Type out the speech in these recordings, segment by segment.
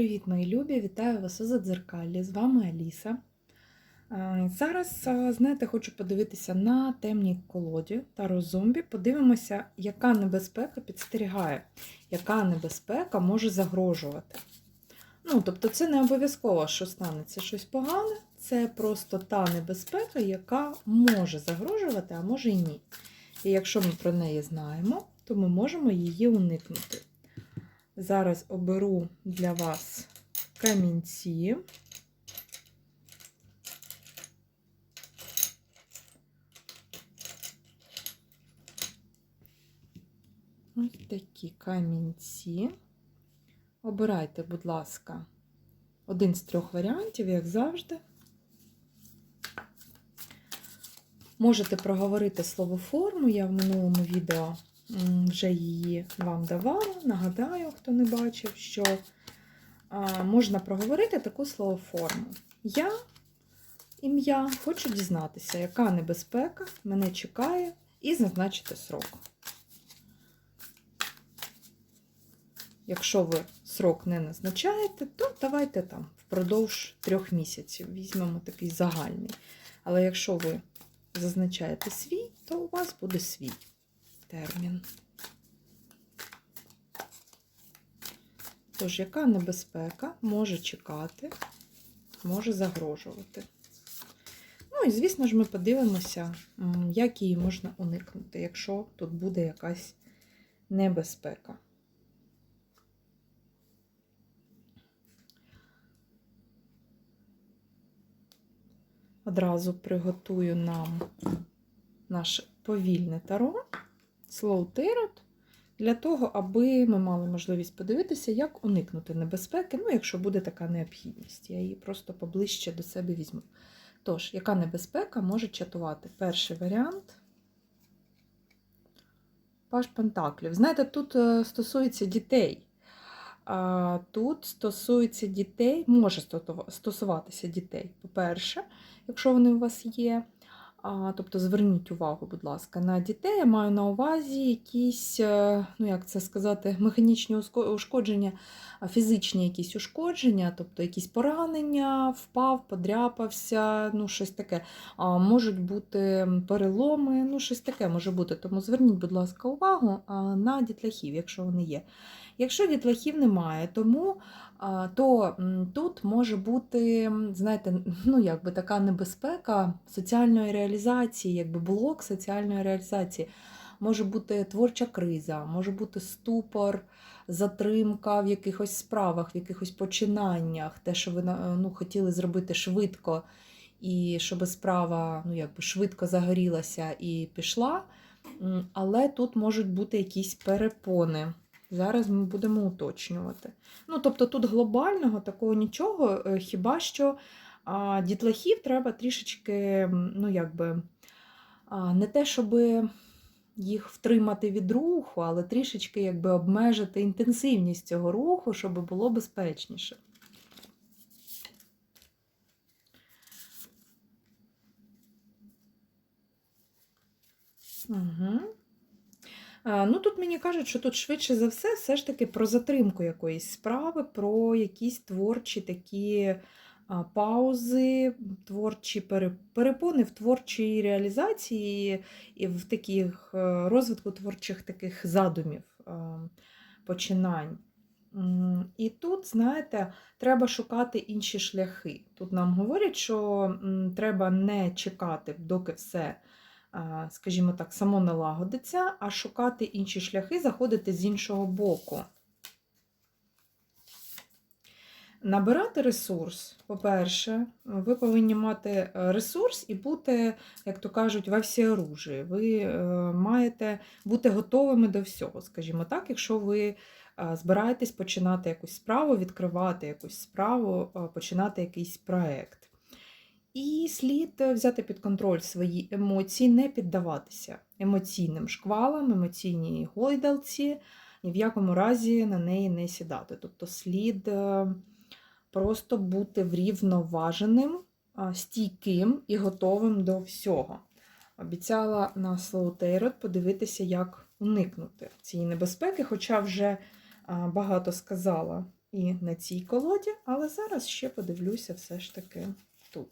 Привіт, мої любі! Вітаю вас у Задзеркаллі. З вами Аліса. Зараз, знаєте, хочу подивитися на темній колоді та зомбі. Подивимося, яка небезпека підстерігає, яка небезпека може загрожувати. Ну, тобто, це не обов'язково, що станеться щось погане, це просто та небезпека, яка може загрожувати, а може і ні. І якщо ми про неї знаємо, то ми можемо її уникнути. Зараз оберу для вас камінці. Ось такі камінці. Обирайте, будь ласка, один з трьох варіантів, як завжди. Можете проговорити словоформу, я в минулому відео вже її вам давала. Нагадаю, хто не бачив, що можна проговорити таку словоформу. Я, ім'я, хочу дізнатися, яка небезпека мене чекає, і зазначити срок. Якщо ви срок не назначаєте, то давайте там впродовж трьох місяців візьмемо такий загальний. Але якщо ви зазначаєте свій, то у вас буде свій термін. Тож, яка небезпека може чекати, може загрожувати? Ну і, звісно ж, ми подивимося, як її можна уникнути, якщо тут буде якась небезпека. Одразу приготую нам наше повільне таро, Tarot, для того, аби ми мали можливість подивитися, як уникнути небезпеки, ну, якщо буде така необхідність. Я її просто поближче до себе візьму. Тож, яка небезпека може чатувати? Перший варіант. Паш Пентаклів. Знаєте, тут е, стосується дітей. Тут стосується дітей, може стосуватися дітей, по-перше, якщо вони у вас є. Тобто зверніть увагу, будь ласка, на дітей. Я маю на увазі якісь, е, ну як це сказати, механічні ушкодження, фізичні якісь ушкодження, тобто якісь поранення, впав, подряпався, ну щось таке. Можуть бути переломи, ну щось таке може бути. Тому зверніть, будь ласка, увагу на дітлахів, якщо вони є. Якщо дітлахів немає, тому то тут може бути, знаєте, ну якби така небезпека соціальної реалізації, якби блок соціальної реалізації. Може бути творча криза, може бути ступор, затримка в якихось справах, в якихось починаннях, те, що ви ну, хотіли зробити швидко, і щоб справа ну, якби швидко загорілася і пішла. Але тут можуть бути якісь перепони. Зараз ми будемо уточнювати. Ну, тобто, тут глобального такого нічого, е, хіба що а, дітлахів треба трішечки, ну, якби, а, не те, щоб їх втримати від руху, але трішечки якби, обмежити інтенсивність цього руху, щоб було безпечніше. Угу. Ну, Тут мені кажуть, що тут швидше за все, все ж таки про затримку якоїсь справи, про якісь творчі такі паузи, творчі перепони в творчій реалізації і в таких е, розвитку творчих таких задумів, починань. І тут, знаєте, треба шукати інші шляхи. Тут нам говорять, що треба не чекати, доки все скажімо так, само налагодиться, а шукати інші шляхи, заходити з іншого боку. Набирати ресурс, по-перше, ви повинні мати е, ресурс і бути, як то кажуть, во всі оружі. Ви е, маєте бути готовими до всього, скажімо так, якщо ви е, збираєтесь починати якусь справу, відкривати якусь справу, починати якийсь проект. І слід е, взяти під контроль свої емоції, не піддаватися емоційним шквалам, емоційній гойдалці, ні в якому разі на неї не сідати. Тобто слід е, просто бути врівноваженим, стійким і готовим до всього. Обіцяла на Слоутейрот подивитися, як уникнути цієї небезпеки, хоча вже багато сказала і на цій колоді, але зараз ще подивлюся все ж таки тут.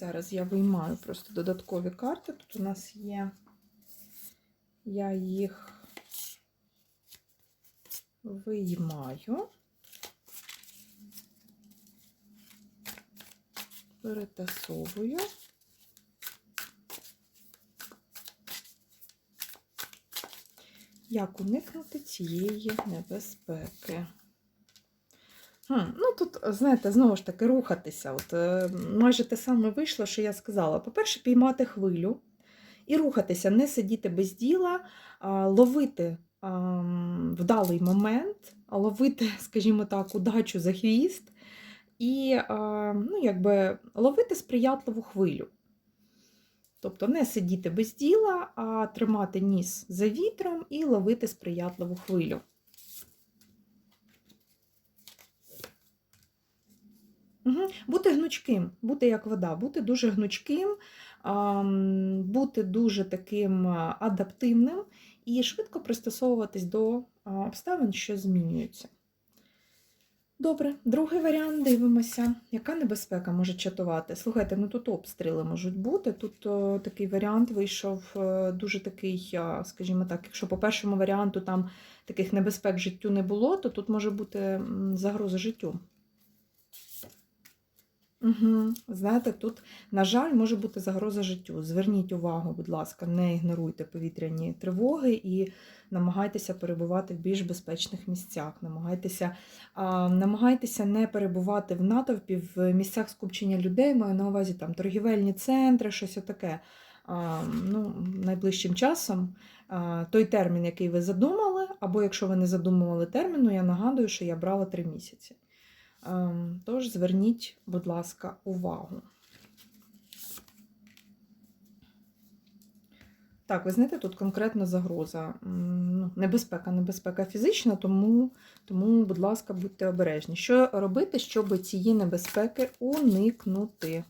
Зараз я виймаю просто додаткові карти. Тут у нас є, я їх виймаю. перетасовую. Як уникнути цієї небезпеки? Ну тут, знаєте, знову ж таки, рухатися. От, е, майже те саме вийшло, що я сказала. По-перше, піймати хвилю і рухатися, не сидіти без діла, ловити вдалий момент, ловити, скажімо так, удачу за хвіст і ну, якби, ловити сприятливу хвилю. Тобто не сидіти без діла, а тримати ніс за вітром і ловити сприятливу хвилю. Угу. Бути гнучким, бути як вода, бути дуже гнучким, бути дуже таким адаптивним і швидко пристосовуватись до обставин, що змінюються. Добре, другий варіант дивимося. Яка небезпека може чатувати? Слухайте, ну тут обстріли можуть бути. Тут о, такий варіант вийшов е, дуже такий, скажімо так, якщо по першому варіанту там таких небезпек життю не було, то тут може бути загроза життю. Угу. Знаєте, тут, на жаль, може бути загроза життю. Зверніть увагу, будь ласка, не ігноруйте повітряні тривоги і намагайтеся перебувати в більш безпечних місцях. Намагайтеся, а, намагайтеся не перебувати в натовпі в місцях скупчення людей, маю на увазі там торгівельні центри, щось таке. А, ну, найближчим часом а, той термін, який ви задумали, або якщо ви не задумували терміну, я нагадую, що я брала три місяці. Ем, Тож зверніть, будь ласка, увагу. Так, ви знаєте, тут конкретна загроза. Ну, небезпека, небезпека фізична, тому, тому, будь ласка, будьте обережні. Що робити, щоб цієї небезпеки уникнути?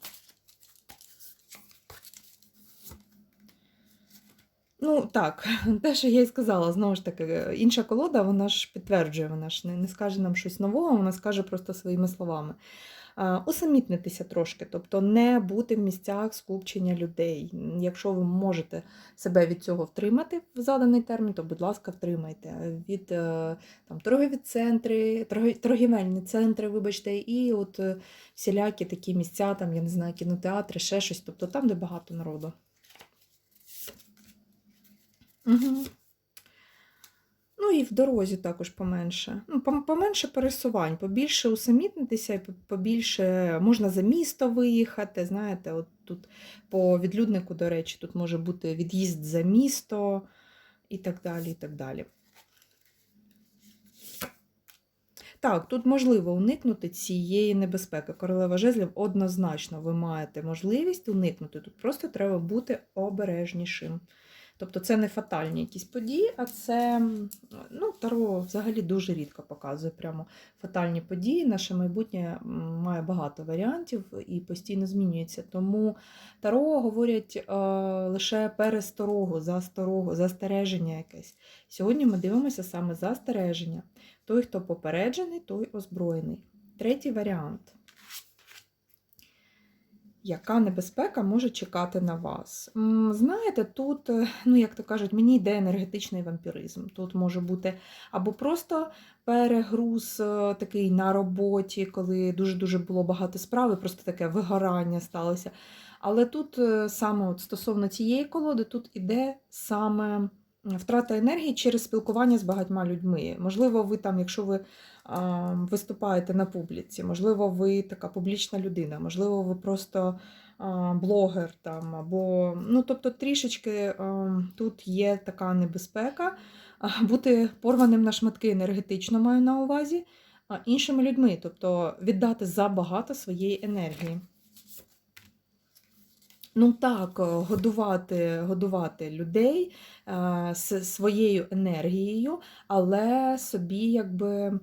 Ну, так, те, що я й сказала, знову ж таки, інша колода, вона ж підтверджує, вона ж не, не скаже нам щось нового, вона скаже просто своїми словами. Усамітнитися трошки, тобто не бути в місцях скупчення людей. Якщо ви можете себе від цього втримати в заданий термін, то, будь ласка, втримайте. Від е, там, торгові центри, торгівельні центри, вибачте, і от е, всілякі такі місця, там, я не знаю, кінотеатри, ще щось, тобто там, де багато народу. Угу. Ну і в дорозі також поменше. Ну, поменше пересувань, побільше усамітнитися, побільше можна за місто виїхати. Знаєте, от тут по відлюднику, до речі, тут може бути від'їзд за місто і так далі. і так далі. Так, тут можливо уникнути цієї небезпеки. Королева жезлів однозначно ви маєте можливість уникнути. Тут просто треба бути обережнішим. Тобто це не фатальні якісь події, а це ну, Таро взагалі дуже рідко показує прямо фатальні події. Наше майбутнє має багато варіантів і постійно змінюється. Тому Таро говорять е, лише пересторогу, засторогу, застереження якесь. Сьогодні ми дивимося саме застереження. Той, хто попереджений, той озброєний. Третій варіант. Яка небезпека може чекати на вас? Знаєте, тут, е, ну як то кажуть, мені йде енергетичний вампіризм. Тут може бути або просто перегруз е, такий на роботі, коли дуже-дуже було багато справи, просто таке вигорання сталося. Але тут е, саме от стосовно цієї колоди, тут іде саме втрата енергії через спілкування з багатьма людьми. Можливо, ви там, якщо ви а, виступаєте на публіці, можливо, ви така публічна людина, можливо, ви просто а, блогер там, або ну, тобто трішечки а, тут є така небезпека а, бути порваним на шматки енергетично, маю на увазі, а, іншими людьми, тобто віддати забагато своєї енергії. Ну так, е, годувати, годувати людей е, с- своєю енергією, але собі якби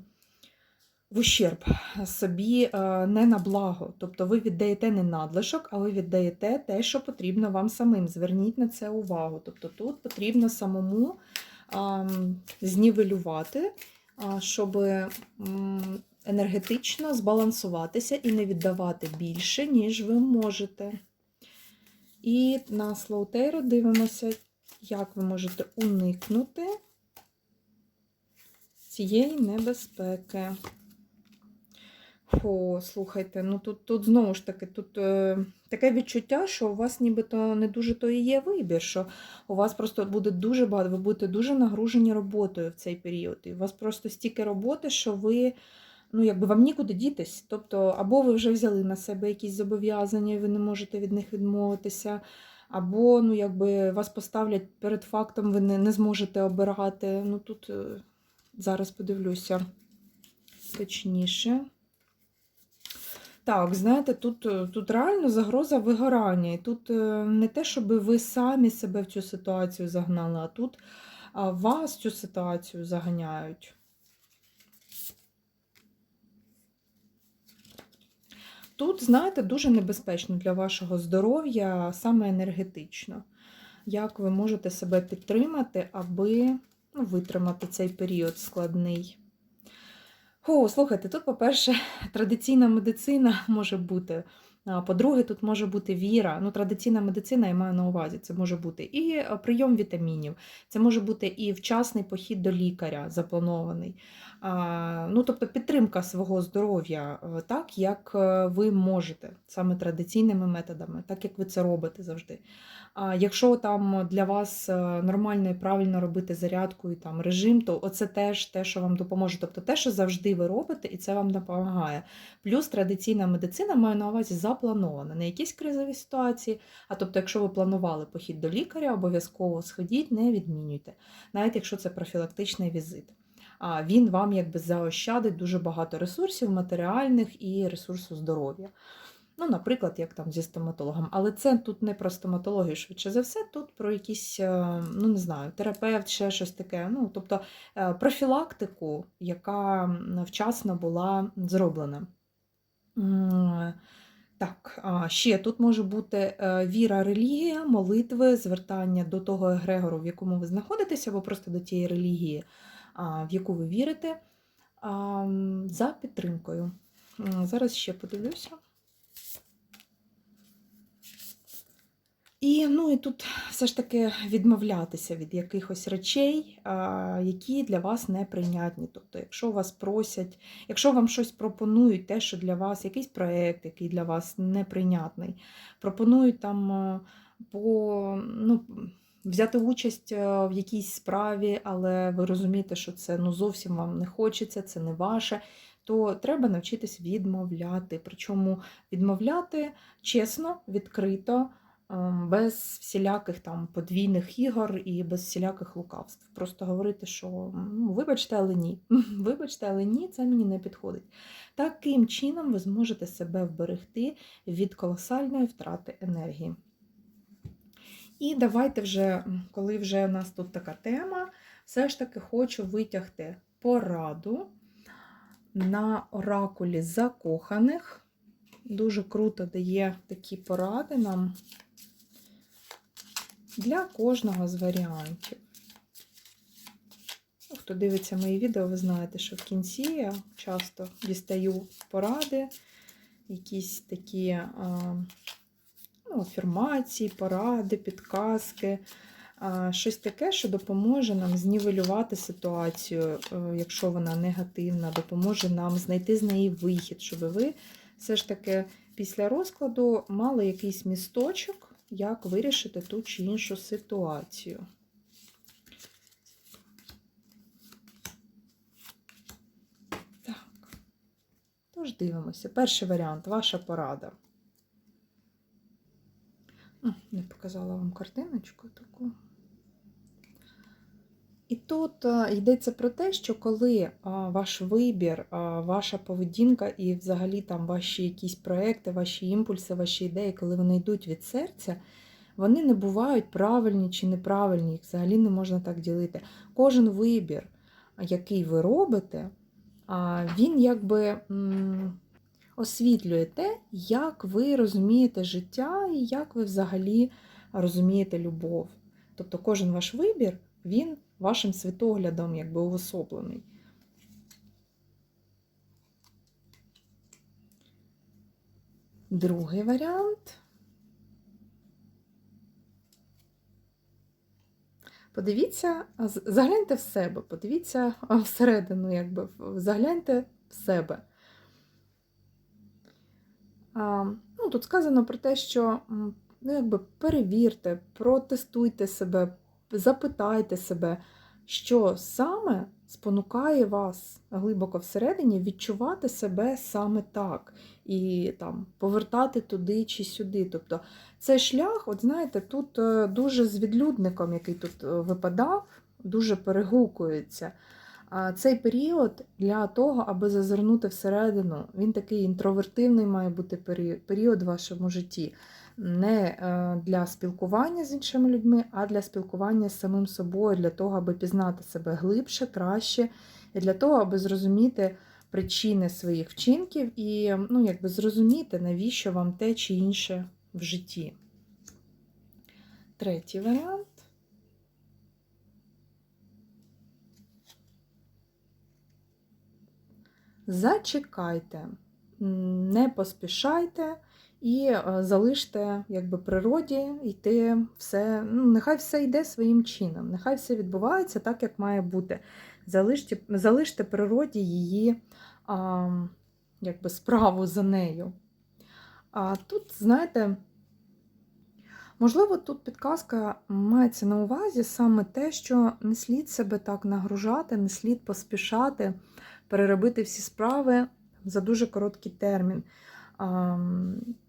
в ущерб, собі е, не на благо. Тобто ви віддаєте не надлишок, а ви віддаєте те, що потрібно вам самим. Зверніть на це увагу. Тобто тут потрібно самому знівелювати, щоб енергетично збалансуватися і не віддавати більше, ніж ви можете. І на слоутейру дивимося, як ви можете уникнути цієї небезпеки. О, слухайте, ну тут, тут знову ж таки, тут е, таке відчуття, що у вас нібито не дуже то і є вибір, що у вас просто буде дуже багато, ви будете дуже нагружені роботою в цей період. І у вас просто стільки роботи, що ви, ну якби вам нікуди дітись. Тобто, або ви вже взяли на себе якісь зобов'язання, і ви не можете від них відмовитися, або ну, якби вас поставлять перед фактом, ви не, не зможете обирати. Ну тут е, зараз подивлюся точніше. Так, знаєте, тут, е, тут реально загроза вигорання. І тут е, не те, щоб ви самі себе в цю ситуацію загнали, а тут вас в цю ситуацію заганяють. Тут, знаєте, дуже небезпечно для вашого здоров'я, саме енергетично. Як ви можете себе підтримати, аби ну, витримати цей період складний? О, слухайте, тут, по-перше, традиційна медицина може бути. По-друге, тут може бути віра. Ну, традиційна медицина я маю на увазі. Це може бути і е, прийом вітамінів, це може бути і вчасний похід до лікаря запланований. Ну, тобто підтримка свого здоров'я е, так, як е, ви можете, саме традиційними методами, так як ви це робите завжди. Якщо там для вас е, нормально і правильно робити зарядку і там режим, то оце теж те, що вам допоможе. Тобто те, що завжди ви робите, і це вам допомагає. Плюс традиційна медицина маю на увазі запланована. Не якісь кризові ситуації, а тобто, якщо ви планували похід до лікаря, обов'язково сходіть, не відмінюйте, навіть якщо це профілактичний візит. А він вам якби заощадить дуже багато ресурсів матеріальних і ресурсу здоров'я. Ну, наприклад, як там зі стоматологом. Але це тут не про стоматологію, швидше за все, тут про якийсь, е, ну не знаю, терапевт, ще щось таке. Ну, тобто е, профілактику, яка вчасно була зроблена. Так, ще тут може бути е, віра, релігія, молитви, звертання до того егрегору, в якому ви знаходитеся, або просто до тієї релігії, в яку ви вірите, за підтримкою. Зараз ще подивлюся. І, ну, і тут все ж таки відмовлятися від якихось речей, які для вас неприйнятні. Тобто, якщо вас просять, якщо вам щось пропонують, те, що для вас якийсь проєкт, який для вас неприйнятний, пропонують там по, ну, взяти участь в якійсь справі, але ви розумієте, що це ну, зовсім вам не хочеться, це не ваше. То треба навчитись відмовляти. Причому відмовляти чесно, відкрито, без всіляких там подвійних ігор і без всіляких лукавств. Просто говорити, що ну, вибачте, але ні. Вибачте, але ні, це мені не підходить. Таким чином ви зможете себе вберегти від колосальної втрати енергії. І давайте вже, коли вже у нас тут така тема, все ж таки хочу витягти пораду на оракулі закоханих. Дуже круто дає такі поради нам для кожного з варіантів. Ну, Хто дивиться мої відео, ви знаєте, що в кінці я часто дістаю поради, якісь такі ну, афірмації, поради, підказки. Щось таке, що допоможе нам знівелювати ситуацію, е, якщо вона негативна, допоможе нам знайти з неї вихід, щоб ви все ж таки після розкладу мали якийсь місточок, як вирішити ту чи іншу ситуацію. Так. Тож дивимося. Перший варіант ваша порада. Не показала вам картиночку таку. І тут а, йдеться про те, що коли а, ваш вибір, а, ваша поведінка і взагалі там ваші якісь проекти, ваші імпульси, ваші ідеї, коли вони йдуть від серця, вони не бувають правильні чи неправильні, їх взагалі не можна так ділити. Кожен вибір, який ви робите, він якби освітлює те, як ви розумієте життя і як ви взагалі розумієте любов. Тобто кожен ваш вибір, він вашим світоглядом, якби уособлений. Другий варіант. Подивіться, загляньте в себе, подивіться всередину, якби, загляньте в себе. А, ну, тут сказано про те, що ну, якби, перевірте, протестуйте себе, запитайте себе, що саме спонукає вас глибоко всередині відчувати себе саме так, і там, повертати туди чи сюди. Тобто цей шлях, от знаєте, тут е, дуже з відлюдником, який тут е, випадав, дуже перегукується. Цей період для того, аби зазирнути всередину, він такий інтровертивний має бути період в вашому житті. Не е, для спілкування з іншими людьми, а для спілкування з самим собою, для того, аби пізнати себе глибше, краще, і для того, аби зрозуміти причини своїх вчинків і ну, якби зрозуміти, навіщо вам те чи інше в житті. Третій варіант. Зачекайте, не поспішайте і е, залиште якби, природі йти все. Ну, нехай все йде своїм чином, нехай все відбувається так, як має бути. Залиште, залиште природі її а, якби, справу за нею. А тут, знаєте, можливо, тут підказка мається на увазі саме те, що не слід себе так нагружати, не слід поспішати переробити всі справи за дуже короткий термін.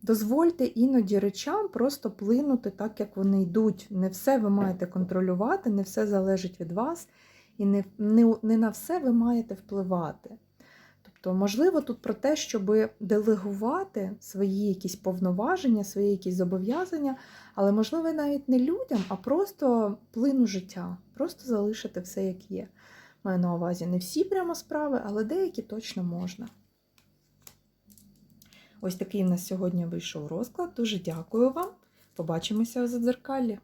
Дозвольте іноді речам просто плинути так, як вони йдуть. Не все ви маєте контролювати, не все залежить від вас, і не, не, не на все ви маєте впливати. Тобто, можливо, тут про те, щоб делегувати свої якісь повноваження, свої якісь зобов'язання, але, можливо, навіть не людям, а просто плину життя, просто залишити все, як є. Маю на увазі не всі прямо справи, але деякі точно можна. Ось такий у нас сьогодні вийшов розклад. Дуже дякую вам. Побачимося у задзеркаллі.